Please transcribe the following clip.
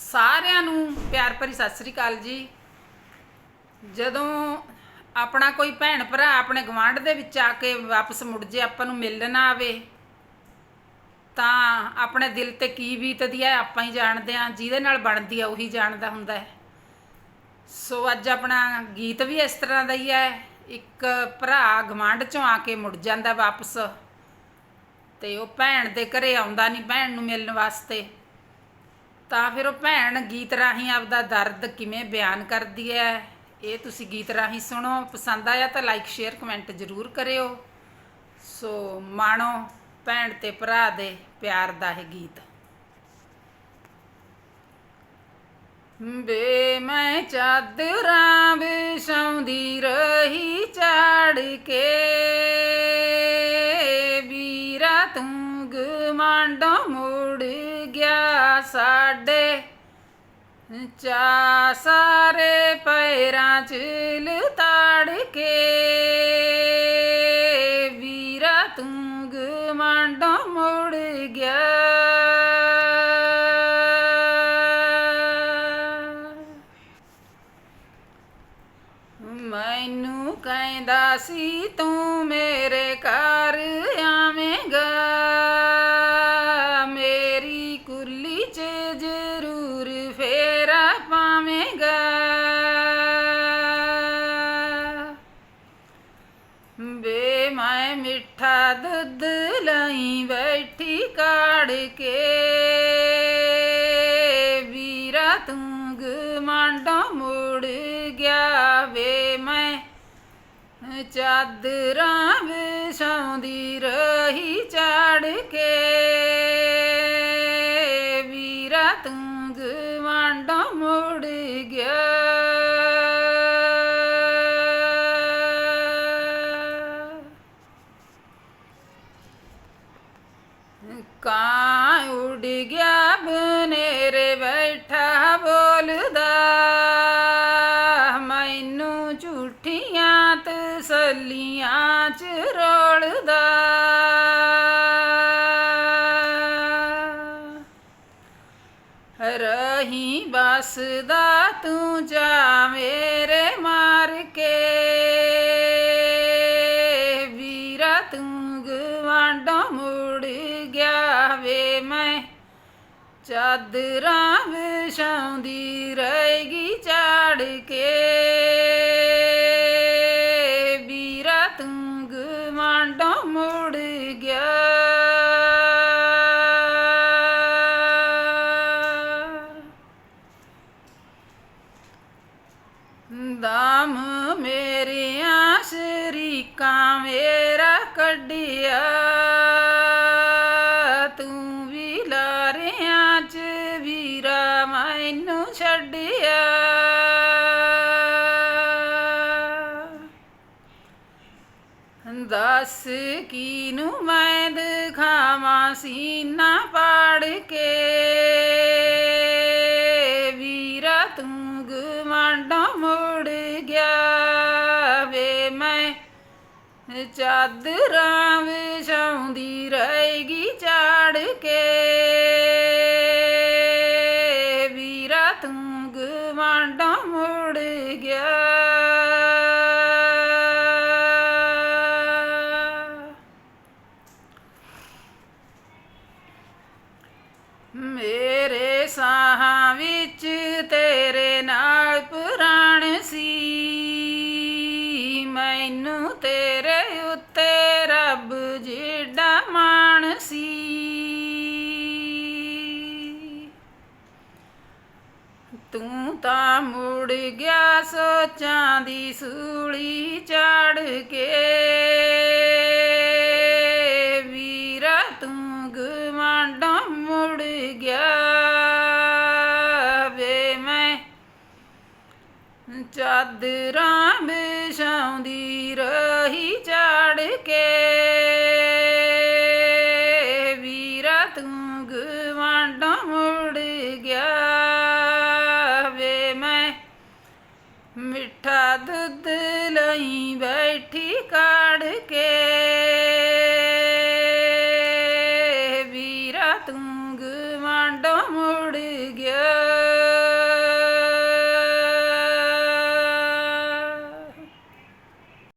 ਸਾਰਿਆਂ ਨੂੰ ਪਿਆਰ ਭਰੀ ਸਤਿ ਸ੍ਰੀ ਅਕਾਲ ਜੀ। ਜਦੋਂ ਆਪਣਾ ਕੋਈ ਭੈਣ ਭਰਾ ਆਪਣੇ ਗਵਾਂਢ ਦੇ ਵਿੱਚ ਆ ਕੇ ਵਾਪਸ ਮੁੜ ਜੇ ਆਪਾਂ ਨੂੰ ਮਿਲਣ ਨਾ ਆਵੇ, ਤਾਂ ਆਪਣੇ ਦਿਲ ਤੇ ਕੀ ਬੀਤਦੀ ਹੈ ਆਪਾਂ ਹੀ ਜਾਣਦੇ ਹਾਂ, ਜਿਹਦੇ ਨਾਲ ਬਣਦੀ ਆ ਉਹੀ ਜਾਣਦਾ ਹੁੰਦਾ ਹੈ। ਸੋ ਅੱਜ ਆਪਣਾ ਗੀਤ ਵੀ ਇਸ ਤਰ੍ਹਾਂ ਦਾ ਹੀ ਹੈ, ਇੱਕ ਭਰਾ ਗਵਾਂਢ ਚੋਂ ਆ ਕੇ ਮੁੜ ਜਾਂਦਾ ਵਾਪਸ, ਤੇ ਉਹ ਭੈਣ ਦੇ ਘਰੇ ਆਉਂਦਾ ਨਹੀਂ ਭੈਣ ਨੂੰ ਮਿਲਣ ਵਾਸਤੇ। ਤਾਂ ਫਿਰ ਉਹ ਭੈਣ ਗੀਤ ਰਾਹੀਂ ਆਪਦਾ ਦਰਦ ਕਿਵੇਂ ਬਿਆਨ ਕਰਦੀ ਹੈ ਇਹ ਤੁਸੀਂ ਗੀਤ ਰਾਹੀਂ ਸੁਣੋ। ਪਸੰਦ ਆਇਆ ਤਾਂ ਲਾਈਕ ਸ਼ੇਅਰ ਕਮੈਂਟ ਜ਼ਰੂਰ ਕਰਿਓ। ਸੋ ਮਾਣੋ, ਭੈਣ ਤੇ ਭਰਾ ਦੇ ਪਿਆਰ ਦਾ ਇਹ ਗੀਤ। ਬੇ, ਮੈਂ ਚਾਦਰਾਂ ਵਿਛਾਉਂਦੀ ਰਹੀ ਚਾੜ ਕੇ। ਤੂੰ ਗਮਾਂਡੋਂ ਮੁੜ ਗਿਆ ਸਾਡੇ। ਚਾ ਸਾਰੇ ਪੈਰਾਂ ਚ ਲਤਾੜ ਕੇ। ਵੀਰਾ ਤੂੰ ਗਮਾਂਡੋਂ ਮੁੜ ਗਿਆ। ਮੈਨੂੰ ਕਹਿੰਦਾ ਸੀ, ਤੂੰ ਮੇਰੇ ਘਰ ਮੈਂ ਮਿੱਠਾ ਦੁੱਧ ਲਈ ਬੈਠੀ ਕਾੜ ਕੇ। ਵੀਰਾ ਤੂੰ ਗਮਾਂਡੋਂ ਮੁੜ ਗਿਆ ਵੇ ਮੈਂ। ਚਾਦਰਾਂ ਵਿਛਾਉਂਦੀ ਰਹੀ ਚਾੜ ਕੇ। ਰੋਲਦਾ ਰਹੀ ਬਸਦਾ ਤੂੰ ਜਾ ਮੇਰੇ ਮਾਰ ਕੇ। ਵੀਰਾ ਤੂੰ ਗਵਾਂਡੋਂ ਮੁੜ ਗਿਆ ਵੇ ਮੈਂ। ਚਾਦਰਾਂ ਵਿਛਾਉਂਦੀ ਰਹੇਗੀ ਚਾੜ ਕੇ। ਵੀਰਾ ਤੂੰ ਗਵਾਂਡੋਂ ਮੁੜ ਗਿਆ। ਦਾਮ ਮੇਰੀਆਂ ਸ਼ਰੀਕਾਂ ਮੇਰਾ ਕੱਢਿਆ। ਦੱਸ ਕੀਨੂੰ ਮੈਂ ਦਿਖਾਵਾਂ ਸੀਨਾ ਪਾੜ ਕੇ? ਵੀਰਾ ਤੂੰ ਗਵਾਂਡੋਂ ਮੁੜ ਗਿਆ ਵੇ, ਮੈਂ ਚਾਦਰਾਂ ਵਿਛਾਉਂਦੀ ਰਹੇਗੀ ਚਾੜ ਕੇ। ਸਾਹਾਂ ਵਿੱਚ ਤੇਰੇ ਨਾਲ ਪੁਰਾਣ ਸੀ। ਮੈਨੂੰ ਤੇਰੇ ਉੱਤੇ ਰੱਬ ਜਿਹੜਾ ਮਾਣ ਸੀ। ਤੂੰ ਤਾਂ ਮੁੜ ਗਿਆ ਸੋਚਾਂ ਦੀ ਸੂਲੀ ਚੜ ਕੇ। ਸਦ ਰਾਮ ਸ਼ਾਉਂਦੀ ਰਹੀ ਚੜ ਕੇ। ਵੀਰਾ ਤੂੰ ਗਵਾਂਡਾ ਮੁੜ ਗਿਆ ਵੇ ਮੈਂ। ਮਿੱਠਾ ਦੁੱਧ ਲਈ ਬੈਠੀ ਕਾੜ ਕੇ। ਵੀਰਾ ਤੂੰ ਗਵਾਂਡਾ ਮੁੜ